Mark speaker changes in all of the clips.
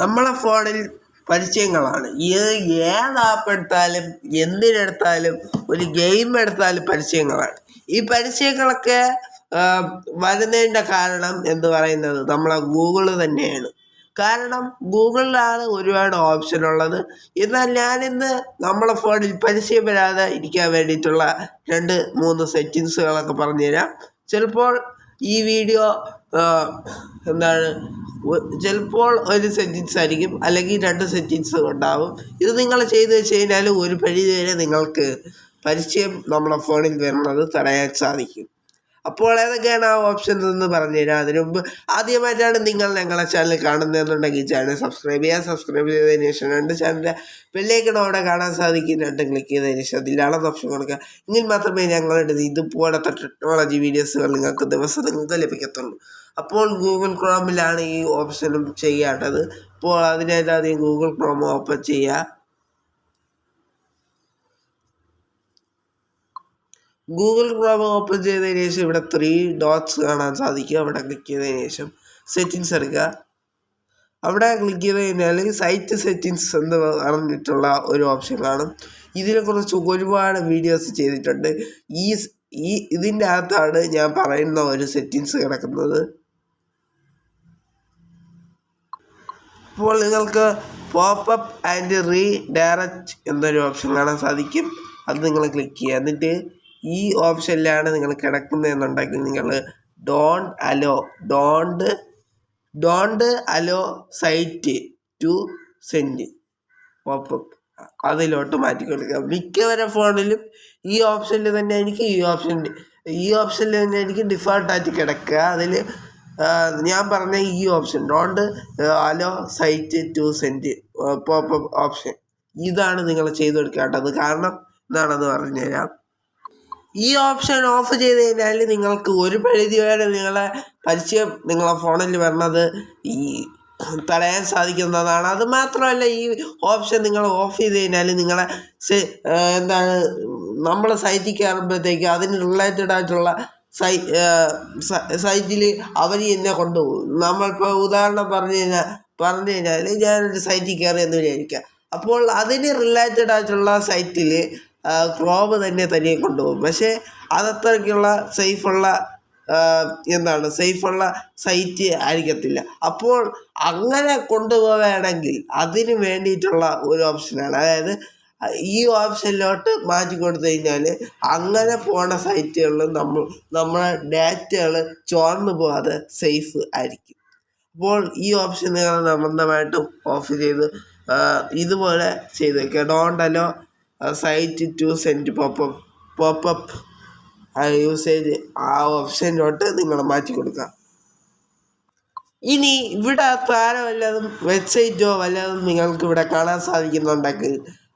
Speaker 1: നമ്മളെ ഫോണിൽ പരസ്യങ്ങളാണ് ഏത് ഏത് ആപ്പ് എടുത്താലും എന്തിനെടുത്താലും ഒരു ഗെയിം എടുത്താലും പരസ്യങ്ങളാണ് ഈ പരസ്യങ്ങളൊക്കെ വരുന്നതിന്റെ കാരണം എന്ന് പറയുന്നത് നമ്മളെ ഗൂഗിൾ തന്നെയാണ്. കാരണം ഗൂഗിളിലാണ് ഒരുപാട് ഓപ്ഷൻ ഉള്ളത്. എന്നാൽ ഞാനിന്ന് നമ്മളെ ഫോണിൽ പരസ്യം വരാതെ ഇരിക്കാൻ വേണ്ടിയിട്ടുള്ള രണ്ട് മൂന്ന് സെറ്റിങ്സുകളൊക്കെ പറഞ്ഞുതരാം. ചിലപ്പോൾ ഈ വീഡിയോ എന്താണ് ചിലപ്പോൾ ഒരു സെന്റൻസ് ആയിരിക്കും അല്ലെങ്കിൽ രണ്ട് സെന്റൻസ് ഉണ്ടാവും. ഇത് നിങ്ങൾ ചെയ്ത് വെച്ച് കഴിഞ്ഞാൽ ഒരു പരിധി വരെ നിങ്ങൾക്ക് പരിചയം നമ്മുടെ ഫോണിൽ വരുന്നത് തടയാൻ സാധിക്കും. അപ്പോൾ ഏതൊക്കെയാണ് ആ ഓപ്ഷൻസ് എന്ന് പറഞ്ഞു തരാം. അതിനു മുമ്പ് ആദ്യമായിട്ടാണ് നിങ്ങൾ ഞങ്ങളെ ചാനൽ കാണുന്നതെന്നുണ്ടെങ്കിൽ ചാനൽ സബ്സ്ക്രൈബ് ചെയ്യുക. സബ്സ്ക്രൈബ് ചെയ്തതിന് ശേഷം രണ്ട് ചാനലിന്റെ ബെല്ലേക്കണം അവിടെ കാണാൻ സാധിക്കും. രണ്ട് ക്ലിക്ക് ചെയ്തതിന് ശേഷം അതിലാണെന്ന് ഓപ്ഷൻ കൊടുക്കുക. എങ്കിൽ മാത്രമേ ഞങ്ങളുടെ ഇതുപോലത്തെ ടെക്നോളജി വീഡിയോസുകൾ നിങ്ങൾക്ക് ദിവസം നിങ്ങൾക്ക് ലഭിക്കത്തുള്ളൂ. അപ്പോൾ ഗൂഗിൾ ക്രോമിലാണ് ഈ ഓപ്ഷനും ചെയ്യേണ്ടത് അപ്പോൾ അതിനായിട്ട് ആദ്യം ഗൂഗിൾ ക്രോം ഓപ്പൺ ചെയ്യുക ഗൂഗിൾ ക്രോം ഓപ്പൺ ചെയ്തതിന് ശേഷം ഇവിടെ ത്രീ ഡോട്ട്സ് കാണാൻ സാധിക്കും. അവിടെ ക്ലിക്ക് ചെയ്തതിന് ശേഷം സെറ്റിങ്സ് എടുക്കുക. അവിടെ ക്ലിക്ക് ചെയ്ത് കഴിഞ്ഞാൽ സൈറ്റ് സെറ്റിങ്സ് എന്ന് പറഞ്ഞിട്ടുള്ള ഒരു ഓപ്ഷൻ കാണും. ഇതിനെക്കുറിച്ച് ഒരുപാട് വീഡിയോസ് ചെയ്തിട്ടുണ്ട്. ഈ ഈ ഇതിന്റെ അകത്താണ് ഞാൻ പറയുന്ന ഒരു സെറ്റിങ്സ് കിടക്കുന്നത്. ഇപ്പോൾ നിങ്ങൾക്ക് പോപ്പപ്പ് ആൻഡ് റീ ഡയറക്റ്റ് എന്നൊരു ഓപ്ഷൻ കാണാൻ സാധിക്കും. അത് നിങ്ങൾ ക്ലിക്ക് ചെയ്യുക. എന്നിട്ട് ഈ ഓപ്ഷനിലാണ് നിങ്ങൾ കിടക്കുന്നതെന്നുണ്ടെങ്കിൽ നിങ്ങൾ don't allow don't don't allow site to send popup അതിലോട്ട് മാറ്റി കൊടുക്കുക. മിക്കവരുടെ ഫോണിലും ഈ ഓപ്ഷനിൽ തന്നെ എനിക്ക് ഈ ഓപ്ഷൻ ഈ ഓപ്ഷനിൽ തന്നെ എനിക്ക് ഡിഫോൾട്ടായിട്ട് കിടക്കുക. അതിൽ ഞാൻ പറഞ്ഞ ഈ option don't allow site to send pop option ഇതാണ് നിങ്ങൾ ചെയ്ത് കൊടുക്കേണ്ടത് കാരണം എന്താണെന്ന് പറഞ്ഞു തരാം. ഈ ഓപ്ഷൻ ഓഫ് ചെയ്ത് കഴിഞ്ഞാൽ നിങ്ങൾക്ക് ഒരു പരിധി വരെ നിങ്ങളെ പരിചയം നിങ്ങളെ ഫോണിൽ വരുന്നത് ഈ തടയാൻ സാധിക്കുന്നതാണ്. അത് മാത്രമല്ല ഈ ഓപ്ഷൻ നിങ്ങൾ ഓഫ് ചെയ്ത് കഴിഞ്ഞാൽ നിങ്ങളെ എന്താണ് നമ്മളെ സൈറ്റിൽ കയറുമ്പോഴത്തേക്ക് അതിന് റിലേറ്റഡ് ആയിട്ടുള്ള സൈ സൈറ്റിൽ അവർ എന്നെ കൊണ്ടുപോകും നമ്മളിപ്പോൾ ഉദാഹരണം പറഞ്ഞു കഴിഞ്ഞാൽ പറഞ്ഞു കഴിഞ്ഞാൽ ഞാനൊരു സൈറ്റിൽ കയറി എന്ന് വിചാരിക്കുക. അപ്പോൾ അതിന് റിലേറ്റഡ് ആയിട്ടുള്ള സൈറ്റിൽ ക്രോമ് തന്നെ തനിയെ കൊണ്ടുപോകും പക്ഷേ അതത്രയ്ക്കുള്ള സേഫുള്ള എന്താണ് സേഫുള്ള സൈറ്റ് ആയിരിക്കത്തില്ല. അപ്പോൾ അങ്ങനെ കൊണ്ടുപോവുകയാണെങ്കിൽ അതിന് വേണ്ടിയിട്ടുള്ള ഒരു ഓപ്ഷനാണ്. അതായത് ഈ ഓപ്ഷനിലോട്ട് മാറ്റി കൊടുത്തു കഴിഞ്ഞാൽ അങ്ങനെ പോണ സൈറ്റുകളിൽ നമ്മൾ നമ്മുടെ ഡാറ്റകൾ ചോർന്നു പോകാതെ സേഫ് ആയിരിക്കും. അപ്പോൾ ഈ ഓപ്ഷൻ നിങ്ങൾ നിർബന്ധമായിട്ടും ഓഫ് ചെയ്ത് ഇതുപോലെ ചെയ്ത് don't allow site to send popup popup usage ആ ഓപ്ഷനിലോട്ട് നിങ്ങൾ മാറ്റി കൊടുക്കുക ഇനി ഇവിടെ താരം വല്ലതും വെബ്സൈറ്റോ വല്ലതും നിങ്ങൾക്ക് ഇവിടെ കാണാൻ സാധിക്കുന്നുണ്ടെങ്കിൽ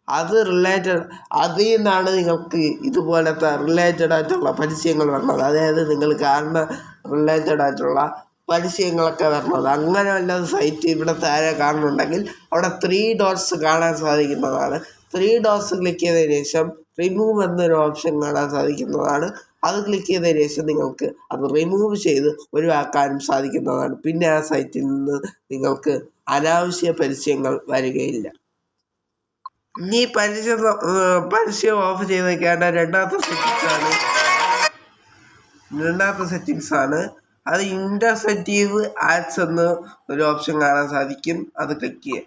Speaker 1: അത് റിലേറ്റഡ് അതിൽ നിന്നാണ് നിങ്ങൾക്ക് ഇതുപോലത്തെ റിലേറ്റഡ് ആയിട്ടുള്ള പരസ്യങ്ങൾ വരുന്നത്. അതായത് നിങ്ങൾ കാണുന്ന റിലേറ്റഡ് ആയിട്ടുള്ള പരസ്യങ്ങളൊക്കെ വരുന്നത്. അങ്ങനെ വല്ലത് സൈറ്റ് ഇവിടെ താഴെ കാണുന്നുണ്ടെങ്കിൽ അവിടെ ത്രീ ഡോട്ട്സ് കാണാൻ സാധിക്കുന്നതാണ്. ത്രീ ഡോട്ട്സ് ക്ലിക്ക് ചെയ്തതിന് ശേഷം റിമൂവ് എന്നൊരു ഓപ്ഷൻ കാണാൻ സാധിക്കുന്നതാണ്. അത് ക്ലിക്ക് ചെയ്തതിന് ശേഷം നിങ്ങൾക്ക് അത് റിമൂവ് ചെയ്ത് ഒഴിവാക്കാനും സാധിക്കുന്നതാണ്. പിന്നെ ആ സൈറ്റിൽ നിന്ന് നിങ്ങൾക്ക് അനാവശ്യ പരസ്യങ്ങൾ വരികയില്ല. ഇനി പലിശ പലിശ ഓഫ് ചെയ്ത് വെക്കേണ്ട രണ്ടാമത്തെ സെറ്റിങ്സ് ആണ്. രണ്ടാമത്തെ സെറ്റിങ്സ് ആണ്. അത് ഇന്റർസെറ്റീവ് ആഡ്സ് എന്ന് ഒരു ഓപ്ഷൻ കാണാൻ സാധിക്കും. അത് ക്ലിക്ക് ചെയ്യുക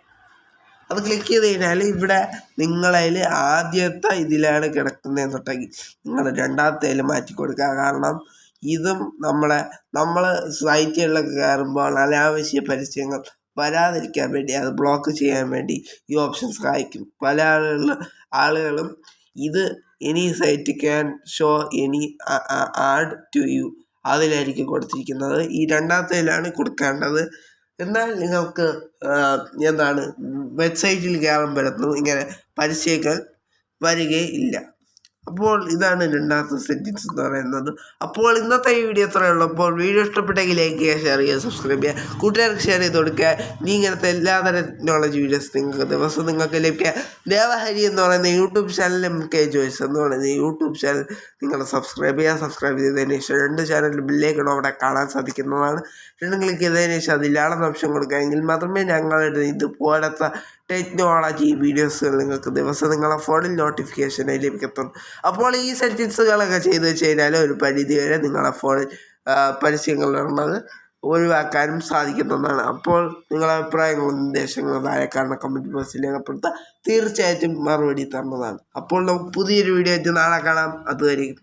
Speaker 1: അത് ക്ലിക്ക് ചെയ്ത് കഴിഞ്ഞാൽ ഇവിടെ നിങ്ങളതിൽ ആദ്യത്തെ ഇതിലാണ് കിടക്കുന്നതെന്ന് തൊട്ടെങ്കിൽ നിങ്ങൾ രണ്ടാമത്തേൽ മാറ്റി കൊടുക്കുക. കാരണം ഇതും നമ്മളെ നമ്മൾ സൈറ്റുകളിലൊക്കെ കയറുമ്പോൾ അനാവശ്യ പരസ്യങ്ങൾ വരാതിരിക്കാൻ വേണ്ടി അത് ബ്ലോക്ക് ചെയ്യാൻ വേണ്ടി ഈ ഓപ്ഷൻ സഹായിക്കും. പല ആളുകളും ആളുകളും ഇത് any site can show any ad to you അതിലായിരിക്കും കൊടുത്തിരിക്കുന്നത്. ഈ രണ്ടാമത്തേലാണ് കൊടുക്കേണ്ടത്. എന്നാൽ നിങ്ങൾക്ക് എന്താണ് വെബ്സൈറ്റിൽ കയറാൻ പറ്റുന്നു ഇങ്ങനെ പരസ്യങ്ങൾ വരികയില്ല. അപ്പോൾ ഇതാണ് രണ്ടാമത്തെ സെറ്റിങ്സ് എന്ന് പറയുന്നത്. അപ്പോൾ ഇന്നത്തെ ഈ വീഡിയോ ഉള്ളൂ. അപ്പോൾ വീഡിയോ ഇഷ്ടപ്പെട്ടെങ്കിൽ ലൈക്ക് ചെയ്യുക ഷെയർ ചെയ്യുക സബ്സ്ക്രൈബ് ചെയ്യുക. കൂട്ടുകാർക്ക് ഷെയർ ചെയ്ത് കൊടുക്കുക. നീ ഇങ്ങനത്തെ എല്ലാതരം നോളജ് വീഡിയോസ് നിങ്ങൾക്ക് ദിവസം നിങ്ങൾക്ക് ലഭിക്കുക. ദേവഹരി എന്ന് പറയുന്ന YouTube channel M K joys എന്ന് പറയുന്ന യൂട്യൂബ് ചാനൽ നിങ്ങൾ സബ്സ്ക്രൈബ് ചെയ്യുക. സബ്സ്ക്രൈബ് ചെയ്തതിന് ശേഷം രണ്ട് ചാനൽ ബില്ലേക്കണം അവിടെ കാണാൻ സാധിക്കുന്നതാണ്. രണ്ടും ക്ലിക്ക് ചെയ്തതിന് ശേഷം അതിലാണെന്ന് ഓപ്ഷൻ കൊടുക്കുക എങ്കിൽ മാത്രമേ ഞങ്ങളുടെ ഇതുപോലത്തെ ടെക്നോളജി വീഡിയോസുകൾ നിങ്ങൾക്ക് ദിവസം നിങ്ങളുടെ ഫോണിൽ നോട്ടിഫിക്കേഷനായി ലഭിക്കത്തുള്ളൂ അപ്പോൾ ഈ സെറ്റിങ്സുകളൊക്കെ ചെയ്ത് വെച്ച് കഴിഞ്ഞാൽ ഒരു പരിധി വരെ നിങ്ങളെ ഫോണിൽ പരസ്യങ്ങൾ വരുന്നത് ഒഴിവാക്കാനും സാധിക്കുന്നതാണ്. അപ്പോൾ നിങ്ങളുടെ അഭിപ്രായങ്ങളും നിർദ്ദേശങ്ങളും താഴെ കാണുന്ന കമന്റ് ബോക്സിൽ രേഖപ്പെടുത്താൻ തീർച്ചയായിട്ടും മറുപടി തന്നതാണ്. അപ്പോൾ നമുക്ക് പുതിയൊരു വീഡിയോ ആയിട്ട് നാളെ കാണാം. അതുവരെയും